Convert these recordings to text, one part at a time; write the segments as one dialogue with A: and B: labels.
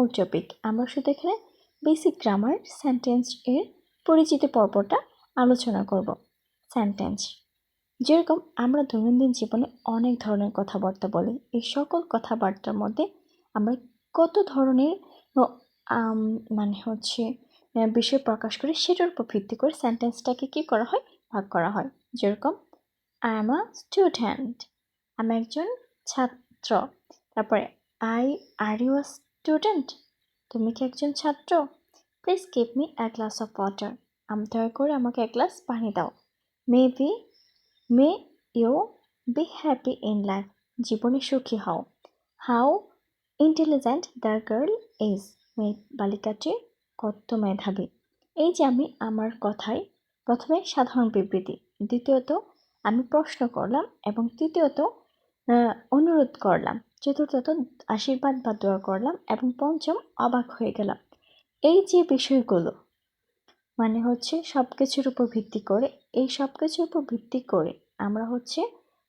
A: মূল টপিক আমরা শুধু এখানে বেসিক গ্রামার সেন্টেন্স এর পরিচিতি পর্বটা আলোচনা করব। সেন্টেন্স যেরকম আমরা দৈনন্দিন জীবনে অনেক ধরনের কথাবার্তা বলি, এই সকল কথাবার্তার মধ্যে আমরা কত ধরনের মানে হচ্ছে বিষয় প্রকাশ করে, সেটার উপর ভিত্তি করে সেন্টেন্সটাকে কী করা হয়? ভাগ করা হয়। যেরকম আই এম আ স্টুডেন্ট আমি একজন ছাত্র। তারপরে I are you a student, তুমি কি একজন ছাত্র? Please give me a glass of water. আমি দয়া করে আমাকে এক গ্লাস পানি দাও। May be may you be happy in life. জীবনে সুখী হও। How intelligent the girl is. মেয়ে বালিকাটি কত মেধাবী। এই যে আমি আমার কথায় প্রথমে সাধারণ বিবৃতি। দ্বিতীয়ত, আমি প্রশ্ন করলাম এবং তৃতীয়ত অনুরোধ করলাম। চতুর্থত আশীর্বাদ বা দোয়া করলাম এবং পঞ্চম অবাক হয়ে গেলাম। এই যে বিষয়গুলো মানে হচ্ছে সব কিছুর উপর ভিত্তি করে, এই সব কিছুর উপর ভিত্তি করে আমরা হচ্ছে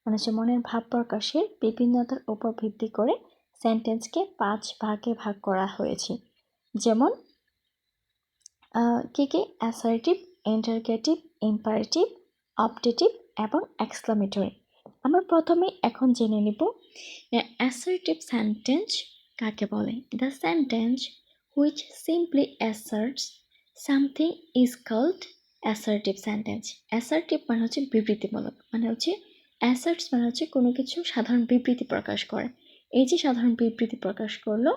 A: মানে হচ্ছে মনের ভাব প্রকাশের বিভিন্নতার উপর ভিত্তি করে সেন্টেন্সকে পাঁচ ভাগে ভাগ করা হয়েছে। যেমন কি কি? অ্যাসার্টিভ, ইন্টারগেটিভ, ইম্পারেটিভ অপটেটিভ এবং এক্সক্লামেটরি। আমরা প্রথমে এখন জেনে নেব অ্যাসার্টিভ সেন্টেন্স কাকে বলে? The sentence which simply asserts something is called assertive sentence assertive মানে হচ্ছে বিবৃতিমূলক মানে হচ্ছে অ্যাসার্টস মানে হচ্ছে কোনো কিছু সাধারণ বিবৃতি প্রকাশ করে। এই যে সাধারণ বিবৃতি প্রকাশ করল,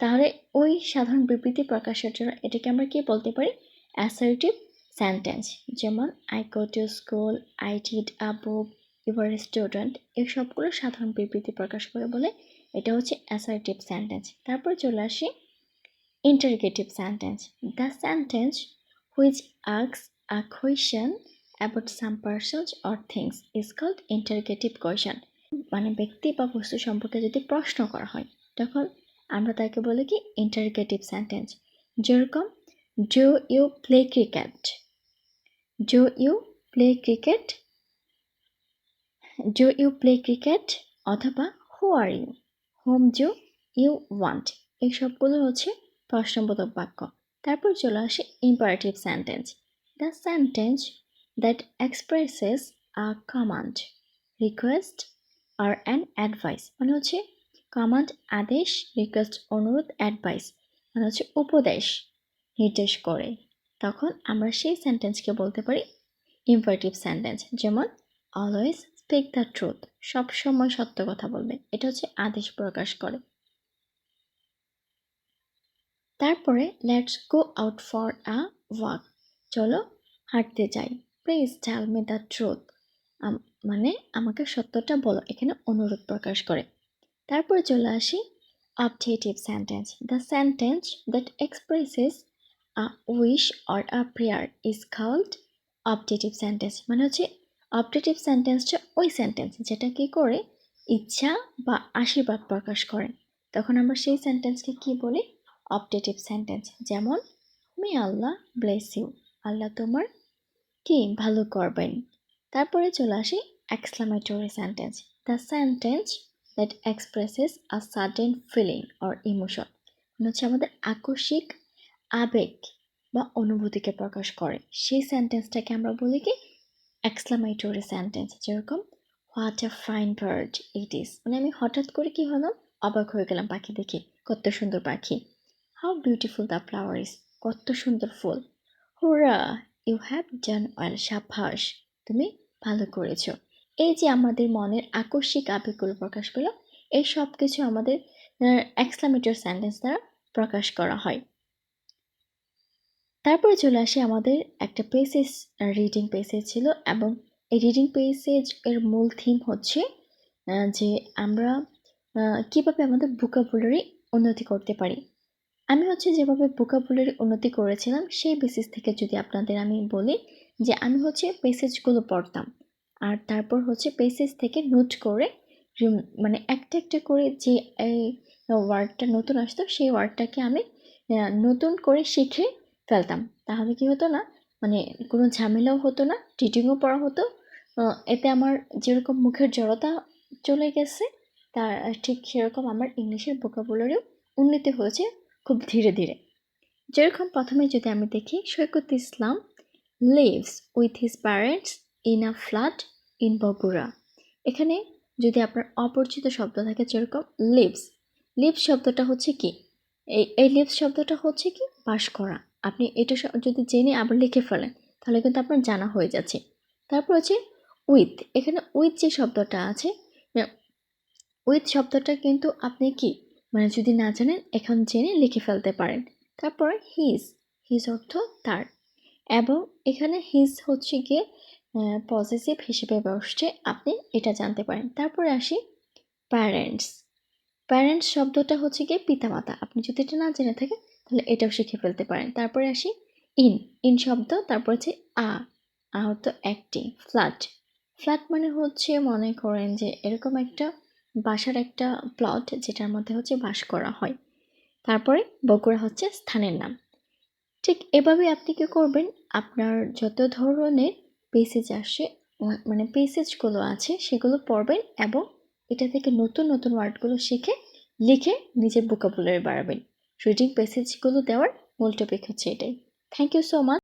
A: তাহলে ওই সাধারণ বিবৃতি প্রকাশের জন্য এটাকে আমরা কি বলতে পারি? অ্যাসার্টিভ সেন্টেন্স যেমন I go to school I did a book your student এই সবগুলো সাধারণ বিবৃতি প্রকাশ করে বলে এটা হচ্ছে অ্যাসার্টিভ সেন্টেন্স তারপর চলে আসি interrogative sentence the sentence which asks a question about some persons or things is called interrogative question মানে ব্যক্তি বা বস্তু সম্পর্কে যদি প্রশ্ন করা হয়, তখন আমরা তাকে বলি কি ইন্টারগেটিভ সেন্টেন্স যেরকম do you play cricket do you play cricket do you play cricket অথবা who are you home do you want এই সবগুলো হচ্ছে প্রশ্নবোধক বাক্য। তারপর চলে আসে imperative sentence the sentence that expresses a command request or an advice মানে হচ্ছে কমান্ড আদেশ রিকোয়েস্ট অনুরোধ অ্যাডভাইস মানে হচ্ছে উপদেশ, নির্দেশ করে। তখন আমরা সেই সেন্টেন্সকে বলতে পারি ইম্পারেটিভ সেন্টেন্স যেমন অলওয়েজ স্পিক দ্য ট্রুথ সবসময় সত্য কথা বলবে। এটা হচ্ছে আদেশ প্রকাশ করে। তারপরে let's go out for a walk চলো হাঁটতে যাই। Please tell me the truth মানে আমাকে সত্যটা বলো। এখানে অনুরোধ প্রকাশ করে। তারপরে চলে আসি objective sentence the sentence that expresses a wish or a prayer is called objective sentence মানে হচ্ছে অবজেক্টিভ সেন্টেন্সটা ওই সেন্টেন্স, যেটা কি করে? ইচ্ছা বা আশীর্বাদ প্রকাশ করে। তখন আমরা সেই সেন্টেন্সকে কি বলি? Optative sentence. যেমন মে আল্লাহ ব্লেস ইউ আল্লাহ তোমার কি ভালো করবেন। তারপরে চলে আসি exclamatory sentence the sentence that expresses a sudden feeling or emotion হচ্ছে আমাদের আকস্মিক আবেগ বা অনুভূতিকে প্রকাশ করে। সেই সেন্টেন্সটাকে আমরা বলি কি? এক্সক্লামেটরি সেন্টেন্স যেরকম what a fine bird it is মানে আমি হঠাৎ করে কি হলাম? অবাক হয়ে গেলাম পাখি দেখে। কত সুন্দর পাখি। How beautiful the flower is কত সুন্দর ফুল। Hurrah you have done well Safa's তুমি ভালো করেছ। এই যে আমাদের মনের আকস্মিক আবেগগুলো প্রকাশ পেল, এই সব কিছু আমাদের এক্সক্লামেটর সেন্টেন্স দ্বারা প্রকাশ করা হয়। তারপরে চলে আসি আমাদের একটা পেসেজ রিডিং পেসেজ ছিল এবং এই রিডিং পেসেজ এর মূল থিম হচ্ছে যে আমরা কীভাবে আমাদের ভোকাবুলারি উন্নতি করতে পারি। আমি হচ্ছে যেভাবে ভোকাবুলারি উন্নতি করেছিলাম সেই বেসিস থেকে যদি আপনাদের আমি বলি যে আমি হচ্ছে পেসেজগুলো পড়তাম আর তারপর হচ্ছে পেসেজ থেকে নোট করে মানে একটা একটা করে যে ওয়ার্ডটা নতুন আসতো সেই ওয়ার্ডটাকে আমি নতুন করে শিখে ফেলতাম। তাহলে কি হতো না মানে কোনো ঝামেলাও হতো না রিডিংও পড়া হতো। এতে আমার যেরকম মুখের জড়তা চলে গেছে, তার ঠিক সেরকম আমার ইংলিশের ভোকাবুলারিও উন্নতি হয়েছে খুব ধীরে ধীরে। যেরকম প্রথমে যদি আমি দেখি, Saikat Islam lives with his parents in a flat in Bogura এখানে যদি আপনার অপরিচিত শব্দ থাকে যেরকম লিভস লিভস শব্দটা হচ্ছে কি? এই এই লিভস শব্দটা হচ্ছে কি? বাস করা। আপনি এটা যদি জেনে আবার লিখে ফেলেন, তাহলে কিন্তু আপনার জানা হয়ে যাচ্ছে। তারপর হচ্ছে উইথ এখানে উইথ যে শব্দটা আছে উইথ শব্দটা কিন্তু আপনি কি? মানে যদি না জানেন, এখন জেনে লিখে ফেলতে পারেন। তারপরে হিজ হিজ অর্থ তার। এবং এখানে হিজ হচ্ছে গিয়ে পজিটিভ হিসেবে বসছে, আপনি এটা জানতে পারেন। তারপরে আসি প্যারেন্টস প্যারেন্টস শব্দটা হচ্ছে গিয়ে পিতামাতা। আপনি যদি এটা না জেনে থাকেন তাহলে এটাও শিখে ফেলতে পারেন। তারপরে আসি, ইন। ইন শব্দ, তারপর হচ্ছে আ। আ হতো একটি ফ্ল্যাট ফ্ল্যাট মানে হচ্ছে মনে করেন যে এরকম একটা বাসার একটা প্লট যেটার মধ্যে হচ্ছে বাস করা হয়। তারপরে বগুড়া হচ্ছে স্থানের নাম। ঠিক এভাবে আপনি কি করবেন? আপনার যত ধরনের পেসেজ আসে মানে পেসেজগুলো আছে, সেগুলো পড়বেন এবং এটা থেকে নতুন নতুন ওয়ার্ডগুলো শিখে, লিখে নিজের ভোকাবুলারি বাড়াবেন। রিডিং প্যাসেজগুলো দেওয়ার মূল টপিক হচ্ছে এটাই। Thank you so much